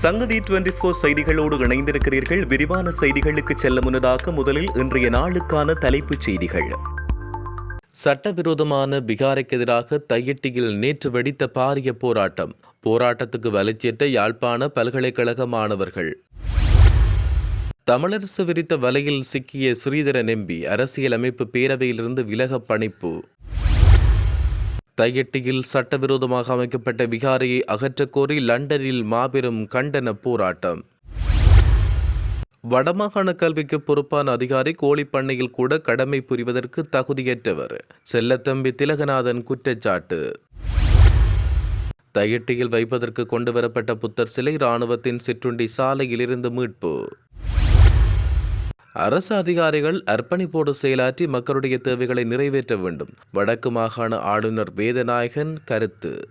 சங்கதி twenty four செய்திகளோடு இணைந்திருக்கிறீர்கள். விரிவான செய்திகளுக்கு செல்ல முன்னதாக முதலில் இன்றைய நாளுக்கான தலைப்புச் செய்திகள். சட்டவிரோதமான பிகாருக்கு எதிராக தையட்டியில் நேற்று வெடித்த பாரிய போராட்டம். போராட்டத்துக்கு வலுச்சேர்த்த யாழ்ப்பாண பல்கலைக்கழக மாணவர்கள். தமிழரசு விரித்த வலையில் சிக்கிய ஸ்ரீதரன் எம்பி அரசியலமைப்பு பேரவையிலிருந்து விலக பணிப்பு. தையட்டியில் சட்டவிரோதமாக அமைக்கப்பட்ட விகாரையை அகற்றக்கோரி லண்டனில் மாபெரும் கண்டன போராட்டம். வடமாகாண கல்விக்கு பொறுப்பான அதிகாரி கோழிப்பண்ணையில் கூட கடமை புரிவதற்கு தகுதியற்றவர். செல்லத்தம்பி திலகநாதன் குற்றச்சாட்டு. தையட்டியில் வைப்பதற்கு கொண்டுவரப்பட்ட புத்தர் சிலை இராணுவத்தின் சிற்றுண்டி சாலையிலிருந்து மீட்பு. அரசு அதிகாரிகள் அர்ப்பணிப்போடு செயலாற்றி மக்களுடைய தேவைகளை நிறைவேற்ற வேண்டும். வடக்கு மாகாண ஆளுநர் வேதநாயகன் கருத்து.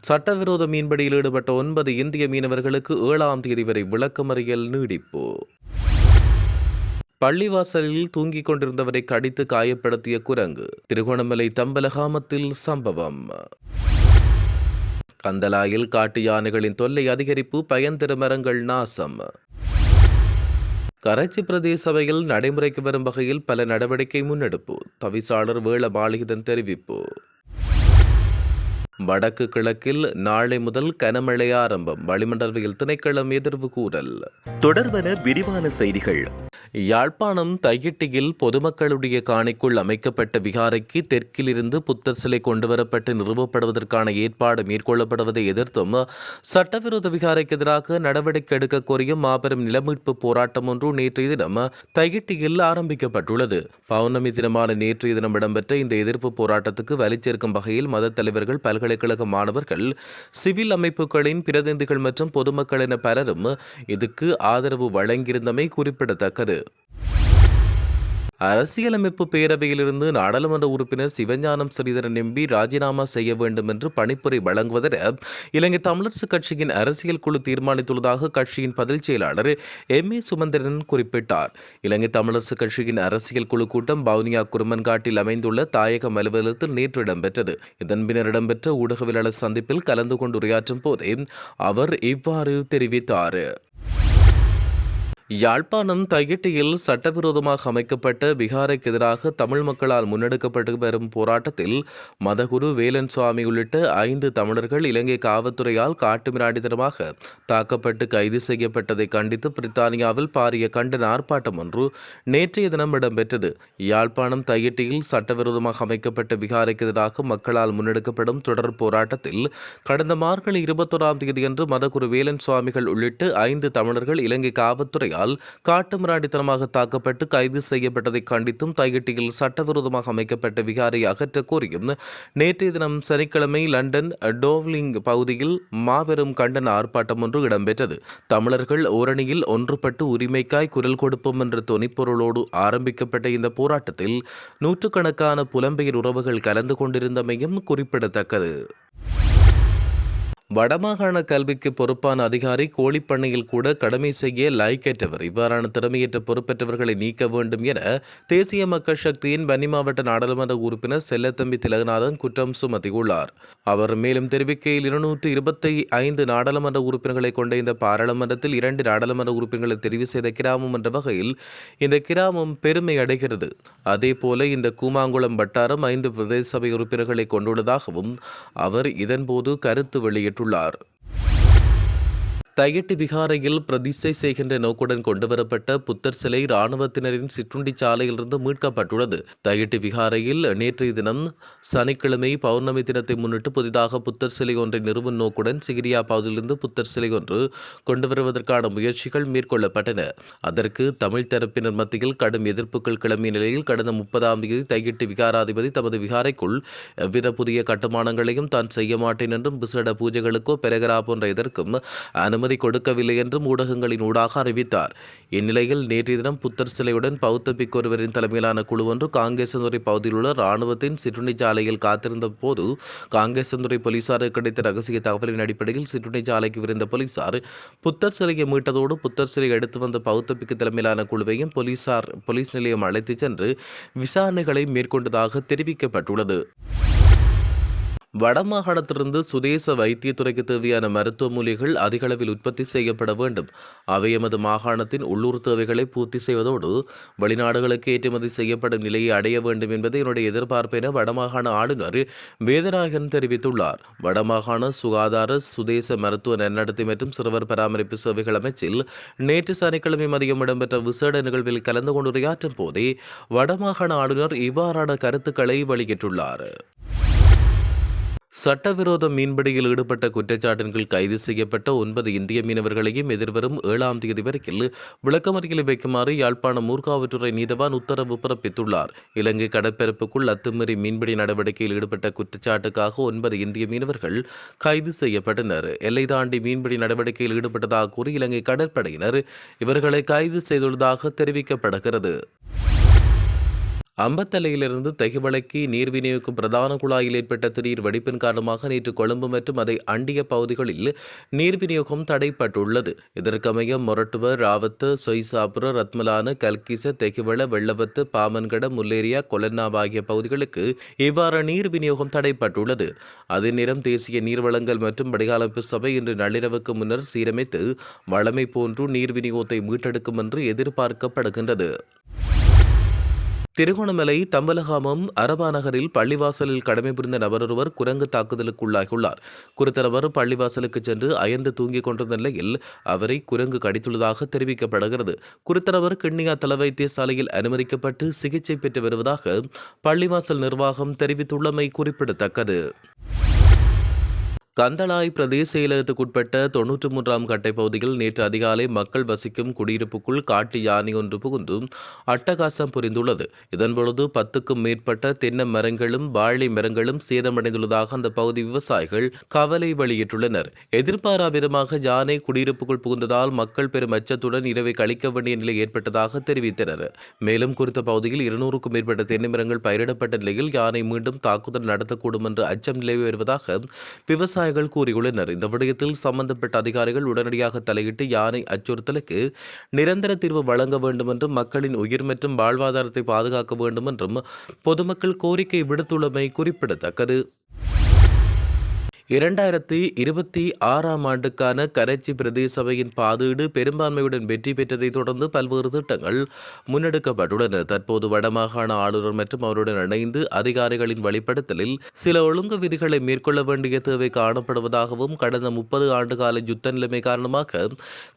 சட்டவிரோத மீன்பிடியில் ஈடுபட்ட ஒன்பது இந்திய மீனவர்களுக்கு ஏழாம் தேதி வரை விளக்கமறியல் நீடிப்பு. பள்ளிவாசலில் தூங்கிக் கொண்டிருந்தவரை கடித்து காயப்படுத்திய குரங்கு. திருகோணமலை தம்பலகாமத்தில் சம்பவம். கந்தலாயில் காட்டு யானைகளின் தொல்லை அதிகரிப்பு பயன்தரு மரங்கள் நாசம். கரைச்சி பிரதேச சபையில் நடைமுறைக்கு வரும் வகையில் பல நடவடிக்கை முன்னெடுப்பு. தவிசாளர் வேள மாளிகதன் தெரிவிப்பு. வடக்கு கிழக்கில் நாளை முதல் கனமழை ஆரம்பம். வளிமண்டலவியல் திணைக்களம் எதிர்வு கூறல். தொடர்வன விரிவான செய்திகள். யாழ்ப்பாணம் தையிட்டியில் பொதுமக்களுடைய காணிக்குள் அமைக்கப்பட்ட விகாரைக்கு தெற்கிலிருந்து புத்தர் சிலை கொண்டுவரப்பட்டு நிறுவப்படுவதற்கான ஏற்பாடு மேற்கொள்ளப்படுவதை எதிர்த்தும் சட்டவிரோத விகாரைக்கு எதிராக நடவடிக்கை எடுக்க கோரியும் மாபெரும் நிலமீட்பு போராட்டம் ஒன்று நேற்றைய தினம் தையிட்டியில் ஆரம்பிக்கப்பட்டுள்ளது. பௌர்ணமி தினமான நேற்றைய தினம் இடம்பெற்ற இந்த எதிர்ப்பு போராட்டத்துக்கு வலிச்சேர்க்கும் வகையில் மத தலைவர்கள் பல்கலைக்கழக மாணவர்கள் சிவில் அமைப்புகளின் பிரதிநிதிகள் மற்றும் பொதுமக்கள் என பலரும் இதுக்கு ஆதரவு வழங்கியிருந்தமை குறிப்பிடத்தக்கது. அரசியலமைப்பு பேரவையிலிருந்து நாடாளுமன்ற உறுப்பினர் சிவஞானம் ஸ்ரீதரன் எம்பி ராஜினாமா செய்ய வேண்டும் என்று பணிப்புரை வழங்குவதென இலங்கை தமிழரசு கட்சியின் அரசியல் குழு தீர்மானித்துள்ளதாக கட்சியின் பதில் செயலாளர் எம் ஏ சுமந்திரன் குறிப்பிட்டார். இலங்கை தமிழரசு கட்சியின் அரசியல் குழு கூட்டம் பவுனியா குருமன்காட்டில் அமைந்துள்ள தாயகம் அலுவலகத்தில் நேற்று இடம்பெற்றது. இதன் பின்னர் இடம்பெற்ற ஊடகவியலாளர் சந்திப்பில் கலந்து கொண்டு உரையாற்றும் போதே அவர் இவ்வாறு தெரிவித்தார். யாழ்ப்பாணம் தையிட்டியில் சட்டவிரோதமாக அமைக்கப்பட்ட பீகாருக்கு எதிராக தமிழ் மக்களால் முன்னெடுக்கப்பட்டு வரும் போராட்டத்தில் மதகுரு வேலன் சுவாமி உள்ளிட்ட ஐந்து தமிழர்கள் இலங்கை காவல்துறையால் காட்டுமிராண்டித்தனமாக தாக்கப்பட்டு கைது செய்யப்பட்டதை கண்டித்து பிரித்தானியாவில் பாரிய கண்டன ஆர்ப்பாட்டம் ஒன்று நேற்றைய தினம் இடம்பெற்றது. யாழ்ப்பாணம் தையிட்டியில் சட்டவிரோதமாக அமைக்கப்பட்ட பீகாருக்கு எதிராக மக்களால் முன்னெடுக்கப்படும் தொடர் போராட்டத்தில் கடந்த மார்கழி இருபத்தொராம் தேதியன்று மதகுரு வேலன் சுவாமிகள் உள்ளிட்ட ஐந்து தமிழர்கள் இலங்கை காவல்துறையால் போலீசாரால் காட்டுமிராண்டித்தனமாக தாக்கப்பட்டு கைது செய்யப்பட்டதை கண்டித்தும் தையிட்டியில் சட்டவிரோதமாக அமைக்கப்பட்ட விகாரை அகற்ற கோரியும் நேற்றைய தினம் சனிக்கிழமை லண்டன் டோவ்லிங் பகுதியில் மாபெரும் கண்டன ஆர்ப்பாட்டம் ஒன்று இடம்பெற்றது. தமிழர்கள் ஓரணியில் ஒன்றுபட்டு உரிமைக்காய் குரல் கொடுப்போம் என்ற தொனிப்பொருளோடு ஆரம்பிக்கப்பட்ட இந்த போராட்டத்தில் நூற்றுக்கணக்கான புலம்பெயர் உறவுகள் கலந்து கொண்டிருந்தமையும் குறிப்பிடத்தக்கது. வடமாகாண கல்விக்கு பொறுப்பான அதிகாரி கோழிப்பண்ணையில் கூட கடமை செய்ய லாய்க்கேற்றவர் இவ்வாறான திறமையற்ற பொறுப்பேற்றவர்களை நீக்க வேண்டும் என தேசிய மக்கள் சக்தியின் வன்னி மாவட்ட நாடாளுமன்ற உறுப்பினர் செல்லத்தம்பி திலகநாதன் குற்றம் சுமத்தியுள்ளார். அவர் மேலும் தெரிவிக்கையில் இருநூற்று இருபத்தி ஐந்து நாடாளுமன்ற உறுப்பினர்களை கொண்ட இந்த பாராளுமன்றத்தில் இரண்டு நாடாளுமன்ற உறுப்பினர்களை தெரிவு செய்த கிராமம் என்ற வகையில் இந்த கிராமம் பெருமை அடைகிறது. அதேபோல இந்த கூமாங்குளம் வட்டாரம் ஐந்து பிரதேச சபை உறுப்பினர்களை கொண்டுள்ளதாகவும் அவர் இதன்போது கருத்து வெளியிட்டுள்ளார். தையட்டு விகாரையில் பிரதிஷ்டை செய்கின்ற நோக்குடன் கொண்டுவரப்பட்ட புத்தர் சிலை இராணுவத்தினரின் சிற்றுண்டி சாலையிலிருந்து மீட்கப்பட்டுள்ளது தையட்டு விகாரையில் நேற்றைய தினம் சனிக்கிழமை பௌர்ணமி தினத்தை முன்னிட்டு புதிதாக புத்தர் சிலை ஒன்றை நிறுவும் நோக்குடன் சிகிரியா பகுதியிலிருந்து புத்தர் சிலை ஒன்று கொண்டு வருவதற்கான முயற்சிகள் மேற்கொள்ளப்பட்டன அதற்கு தமிழ் தரப்பினர் மத்தியில் கடும் எதிர்ப்புகள் கிளம்பிய நிலையில் கடந்த முப்பதாம் தேதி தையிட்டு விகாராதிபதி தமது விகாரைக்குள் எவ்வித புதிய கட்டுமானங்களையும் தான் செய்ய மாட்டேன் என்றும் விசேட பூஜைகளுக்கோ பெரகரா போன்ற எதற்கும் அனுமதி அனுமதி கொடுக்கவில்லை என்றும் ஊடகங்களின் ஊடாக அறிவித்தார். இந்நிலையில் நேற்றைய தினம் புத்தர் சிலையுடன் பௌத்த பிக் ஒருவரின் தலைமையிலான குழு ஒன்று காங்கேசந்துறை பகுதியில் உள்ள ராணுவத்தின் சிற்றுணி சாலையில் காத்திருந்த போது காங்கேசந்துறை போலீசாருக்கு கிடைத்த ரகசிய தகவலின் அடிப்படையில் சிற்றுணி சாலைக்கு விருந்த போலீசார் புத்தர் சிலையை மீட்டதோடு புத்தர் சிலை எடுத்து வந்த பௌத்த பிக்கு தலைமையிலான குழுவையும் போலீசார் போலீஸ் நிலையம் அழைத்துச் சென்று விசாரணைகளை மேற்கொண்டதாக தெரிவிக்கப்பட்டுள்ளது. வடமாகாணத்திலிருந்து சுதேச வைத்தியத்துறைக்கு தேவையான மருத்துவ மூலிகைகள் அதிக அளவில் உற்பத்தி செய்யப்பட வேண்டும். அவை எமது மாகாணத்தின் உள்ளூர் தேவைகளை பூர்த்தி செய்வதோடு வெளிநாடுகளுக்கு ஏற்றுமதி செய்யப்படும் நிலையை அடைய வேண்டும் என்பது என்னுடைய எதிர்பார்ப்பு என வடமாகாண ஆளுநர் வேதநாயகன் தெரிவித்துள்ளார். வடமாகாண சுகாதார சுதேச மருத்துவ நன்னடத்தை மற்றும் சிறுவர் பராமரிப்பு சேவைகள் அமைச்சில் நேற்று சனிக்கிழமை மதியம் இடம்பெற்ற விசேட நிகழ்வில் கலந்து கொண்டு உரையாற்றும் போதே வடமாகாண ஆளுநர் இவ்வாறான கருத்துக்களை வெளியிட்டுள்ளார். சட்டவிரோத மீன்பிடியில் ஈடுபட்ட குற்றச்சாட்டின் கீழ் கைது செய்யப்பட்ட ஒன்பது இந்திய மீனவர்களையும் எதிர்வரும் ஏழாம் தேதி வரையில் விளக்கமறியலில் வைக்குமாறு யாழ்ப்பாணம் மூர்காவற்றுறை நீதவான் உத்தரவு பிறப்பித்துள்ளார். இலங்கை கடற்பரப்புக்குள் அத்துமீறி மீன்பிடி நடவடிக்கையில் ஈடுபட்ட குற்றச்சாட்டுக்காக ஒன்பது இந்திய மீனவர்கள் கைது செய்யப்பட்டனர். எல்லை தாண்டி மீன்பிடி நடவடிக்கையில் ஈடுபட்டதாக கூறி இலங்கை கடற்படையினர் இவர்களை கைது செய்துள்ளதாக தெரிவிக்கப்படுகிறது. அம்பத்தலையிலிருந்து தெகுவளைக்கு நீர் விநியோகிக்கும் பிரதான குழாயில் ஏற்பட்ட திடீர் வெடிப்பின் காரணமாக நேற்று கொழும்பு மற்றும் அதை அண்டிய பகுதிகளில் நீர் விநியோகம் தடைப்பட்டுள்ளது. இதற்கமைய மொரட்டுவ ராவத்து சொய்சாபுர ரத்மலான கல்கிச தெகுவள வெள்ளவத்து பாமன்கட முல்லேரியா கொலன்னாவ் ஆகிய பகுதிகளுக்கு இவ்வாறு நீர் விநியோகம் தடைப்பட்டுள்ளது. அதே நேரம் தேசிய நீர்வளங்கள் மற்றும் வடிகாலமைப்பு சபை இன்று நள்ளிரவுக்கு முன்னர் சீரமைத்து வளமை போன்று நீர் விநியோகத்தை மீட்டெடுக்கும் என்று எதிர்பார்க்கப்படுகின்றது. திருகோணமலை தம்பலகாமம் அரபா நகரில் பள்ளிவாசலில் கடமை புரிந்த நபரொருவர் குரங்கு தாக்குதலுக்குள்ளாகியுள்ளார். குறித்த நபர் பள்ளிவாசலுக்கு சென்று அயர்ந்து தூங்கிக் கொண்டிருந்த நிலையில் அவரை குரங்கு கடித்துள்ளதாக தெரிவிக்கப்படுகிறது. குறித்த நபர் கிண்ணியா தல வைத்தியசாலையில் அனுமதிக்கப்பட்டு சிகிச்சை பெற்று வருவதாக பள்ளிவாசல் நிர்வாகம் தெரிவித்துள்ளமை குறிப்பிடத்தக்கது. கந்தளாய் பிரதேச செயலகத்துக்குட்பட்ட தொன்னூற்றி மூன்றாம் கட்டை பகுதியில் நேற்று அதிகாலை மக்கள் வசிக்கும் குடியிருப்புக்குள் காட்டு யானை ஒன்று புகுந்து அட்டகாசம் புரிந்துள்ளது. இதன்பொழுது பத்துக்கும் மேற்பட்ட தென்னை மரங்களும் வாழை மரங்களும் சேதமடைந்துள்ளதாக அந்த பகுதி விவசாயிகள் கவலை வெளியிட்டுள்ளனர். எதிர்பாரா விதமாக யானை குடியிருப்புக்குள் புகுந்ததால் மக்கள் பெரும் அச்சத்துடன் இரவை கழிக்க வேண்டிய நிலை ஏற்பட்டதாக தெரிவித்தனர். மேலும் குறித்த பகுதியில் இருநூறுக்கும் மேற்பட்ட தென்னை மரங்கள் பயிரிடப்பட்ட நிலையில் யானை மீண்டும் தாக்குதல் நடத்தக்கூடும் என்று அச்சம் நிலவி வருவதாக விவசாய விவசாயிகள் கூறியுள்ளனர். இந்த விடயத்தில் சம்பந்தப்பட்ட அதிகாரிகள் உடனடியாக தலையிட்டு யானை அச்சுறுத்தலுக்கு நிரந்தர தீர்வு வழங்க வேண்டும் என்றும் மக்களின் உயிர் மற்றும் வாழ்வாதாரத்தை பாதுகாக்க வேண்டும் என்றும் பொதுமக்கள் கோரிக்கை விடுத்துள்ளமை குறிப்பிடத்தக்கது. இரண்டாயிரத்தி இருபத்தி ஆறாம் ஆண்டுக்கான கரைச்சி பிரதேச சபையின் பாதீடு பெரும்பான்மையுடன் வெற்றி பெற்றதைத் தொடர்ந்து பல்வேறு திட்டங்கள் முன்னெடுக்கப்பட்டுள்ளன. தற்போது வடமாகாண ஆளுநர் மற்றும் அவருடன் இணைந்து அதிகாரிகளின் வழிப்படுத்தலில் சில ஒழுங்கு விதிகளை மேற்கொள்ள வேண்டிய தேவை காணப்படுவதாகவும் கடந்த முப்பது ஆண்டுகால யுத்த நிலைமை காரணமாக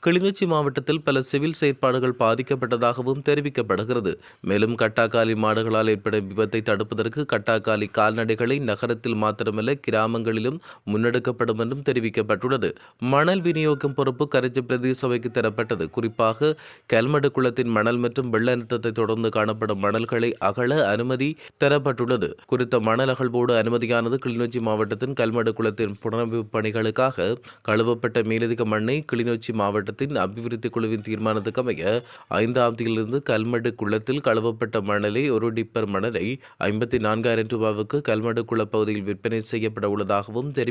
கிளிநொச்சி மாவட்டத்தில் பல சிவில் செயற்பாடுகள் பாதிக்கப்பட்டதாகவும் தெரிவிக்கப்படுகிறது. மேலும் கட்டாக்காலி மாடுகளால் ஏற்படும் விபத்தை தடுப்பதற்கு கட்டாக்காலி கால்நடைகளை நகரத்தில் மாத்திரமல்ல கிராமங்களிலும் முன்னெடுக்கப்படும் என்றும் தெரிவிக்கப்பட்டுள்ளது. மணல் விநியோகம் பொறுப்பு கரைச்சி பிரதேச சபைக்கு தரப்பட்டது. குறிப்பாக கல்மடு குளத்தின் மணல் மற்றும் வெள்ள அழுத்தத்தை தொடர்ந்து காணப்படும் மணல்களை அகல அனுமதி தரப்பட்டுள்ளது. குறித்த மணல் அகழ்வோடு அனுமதியானது கிளிநொச்சி மாவட்டத்தின் கல்மடு குளத்தின் புனரமைப்பு பணிகளுக்காக கழுவப்பட்ட மேலதிக மண்ணை கிளிநொச்சி மாவட்டத்தின் அபிவிருத்தி குழுவின் தீர்மானத்துக்கு அமைய ஐந்தாம் தேதியிலிருந்து கல்மடு குளத்தில் கழுவப்பட்ட மணலை ஒரு டிப்பர் மணலை ஐம்பத்தி நான்காயிரம் ரூபாவுக்கு கல்மடு குள பகுதியில் விற்பனை செய்யப்பட உள்ளதாகவும் தெரிவித்தார்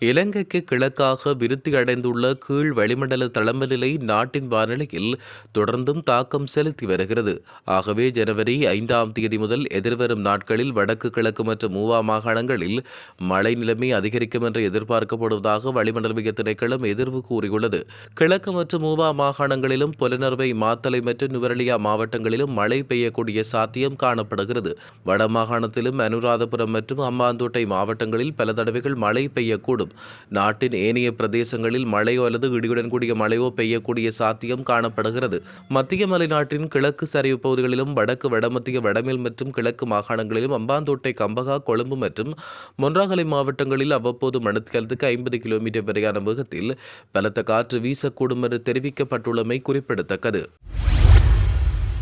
இலங்கைக்கு கிழக்காக விருத்தி அடைந்துள்ள கீழ் வளிமண்டல தளமநிலை நாட்டின் வானிலையில் தொடர்ந்தும் தாக்கம் செலுத்தி வருகிறது. ஆகவே ஜனவரி ஐந்தாம் தேதி முதல் எதிர்வரும் நாட்களில் வடக்கு கிழக்கு மற்றும் மூவா மாகாணங்களில் மழை நிலைமை அதிகரிக்கும் என்று எதிர்பார்க்கப்படுவதாக வளிமண்டலவிய திணைக்களம் எதிர்வு கூறியுள்ளது. கிழக்கு மற்றும் மூவா மாகாணங்களிலும் புலனர்வை மாத்தலை மற்றும் நுவரலியா மாவட்டங்களிலும் மழை பெய்யக்கூடிய சாத்தியம் காணப்படுகிறது. வட மாகாணத்திலும் அனுராதபுரம் மற்றும் அம்பாந்தோட்டை மாவட்டங்களில் பல தடவைகள் மழை பெய்யக்கூடும். கூடும் நாட்டின் ஏனைய பிரதேசங்களில் மழையோ அல்லது இடியுடன் கூடிய மழையோ பெய்யக்கூடிய சாத்தியம் காணப்படுகிறது. மத்திய மலைநாட்டின் கிழக்கு சரிவு பகுதிகளிலும் வடக்கு வடமத்திய வடமேல் மற்றும் கிழக்கு மாகாணங்களிலும் அம்பாந்தோட்டை கம்பகா கொழும்பு மற்றும் மொன்றாகலை மாவட்டங்களில் அவ்வப்போது மணித்தியாலத்துக்கு ஐம்பது கிலோமீட்டர் வரையான வேகத்தில் பலத்த காற்று வீசக்கூடும் என்று தெரிவிக்கப்பட்டுள்ளமை குறிப்பிடத்தக்கது.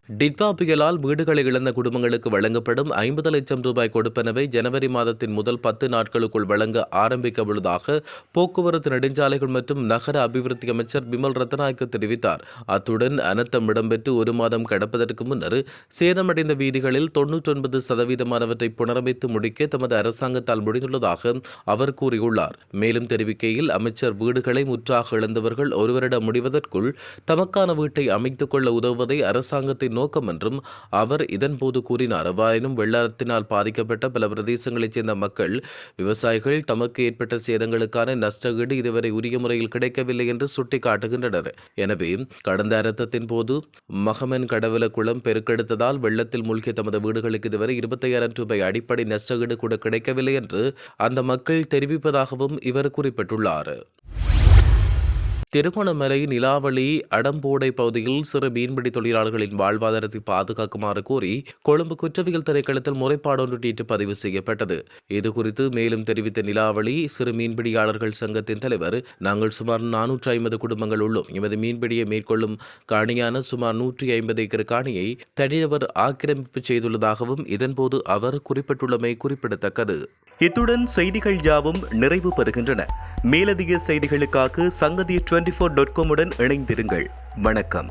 டிட்வா புயலால் வீடுகளை இழந்த குடும்பங்களுக்கு வழங்கப்படும் ஐம்பது லட்சம் ரூபாய் கொடுப்பனவை ஜனவரி மாதத்தின் முதல் பத்து நாட்களுக்குள் வழங்க ஆரம்பிக்க உள்ளதாக போக்குவரத்து நெடுஞ்சாலைகள் மற்றும் நகர அபிவிருத்தி அமைச்சர் பிமல் ரத்நாயக்க தெரிவித்தார். அத்துடன் அனர்த்தம் இடம்பெற்று ஒரு மாதம் கடப்பதற்கு முன்னர் சேதமடைந்த வீதிகளில் தொன்னூற்றி ஒன்பது சதவீதமானவற்றை புனரமைத்து முடிக்க தமது அரசாங்கத்தால் முடிந்துள்ளதாக அவர் கூறியுள்ளார். மேலும் தெரிவிக்கையில் அமைச்சர் வீடுகளை முற்றாக இழந்தவர்கள் ஒரு வருடம் முடிவதற்குள் தமக்கான வீட்டை அமைத்துக் கொள்ள உதவுவதை அரசாங்கத்தின் நோக்கம் என்றும் அவர் இதன்போது கூறினார். எவ்வாயினும் வெள்ளத்தினால் பாதிக்கப்பட்ட பல பிரதேசங்களைச் சேர்ந்த மக்கள் விவசாயிகள் தமக்கு ஏற்பட்ட சேதங்களுக்கான நஷ்டஈடு இதுவரை உரிய முறையில் கிடைக்கவில்லை என்று சுட்டிக்காட்டுகின்றனர். எனவே கடந்த அரத்தத்தின் போது மகமன் கடவுளக்குளம் பெருக்கெடுத்ததால் வெள்ளத்தில் மூழ்கிய தமது வீடுகளுக்கு இதுவரை இருபத்தையாயிரம் ரூபாய் அடிப்படை நஷ்டஈடு கூட கிடைக்கவில்லை என்று அந்த மக்கள் தெரிவிப்பதாகவும் இவர் குறிப்பிட்டுள்ளார். திருகோணமலை நிலாவளி அடம்போடை பகுதியில் சிறு மீன்பிடி தொழிலாளர்களின் வாழ்வாதாரத்தை பாதுகாக்குமாறு கோரி கொழும்பு குற்றவியல் திணைக்களத்தில் முறைப்பாடு ஒன்று நேற்று பதிவு செய்யப்பட்டது. இதுகுறித்து மேலும் தெரிவித்த நிலாவளி சிறு மீன்பிடியாளர்கள் சங்கத்தின் தலைவர் நாங்கள் சுமார் நானூற்றி ஐம்பது குடும்பங்கள் உள்ளோம். எமது மீன்பிடியை மேற்கொள்ளும் காணியான சுமார் நூற்றி ஐம்பது ஏக்கர் காணியை தனிநபர் ஆக்கிரமிப்பு செய்துள்ளதாகவும் இதன்போது அவர் குறிப்பிட்டுள்ளமை குறிப்பிடத்தக்கது. இத்துடன் செய்திகள் யாவும் நிறைவு பெறுகின்றன. மேலதிக செய்திகளுக்காக சங்கதி டுவெண்டி ஃபோர் டாட் காமுடன் இணைந்திருங்கள். வணக்கம்.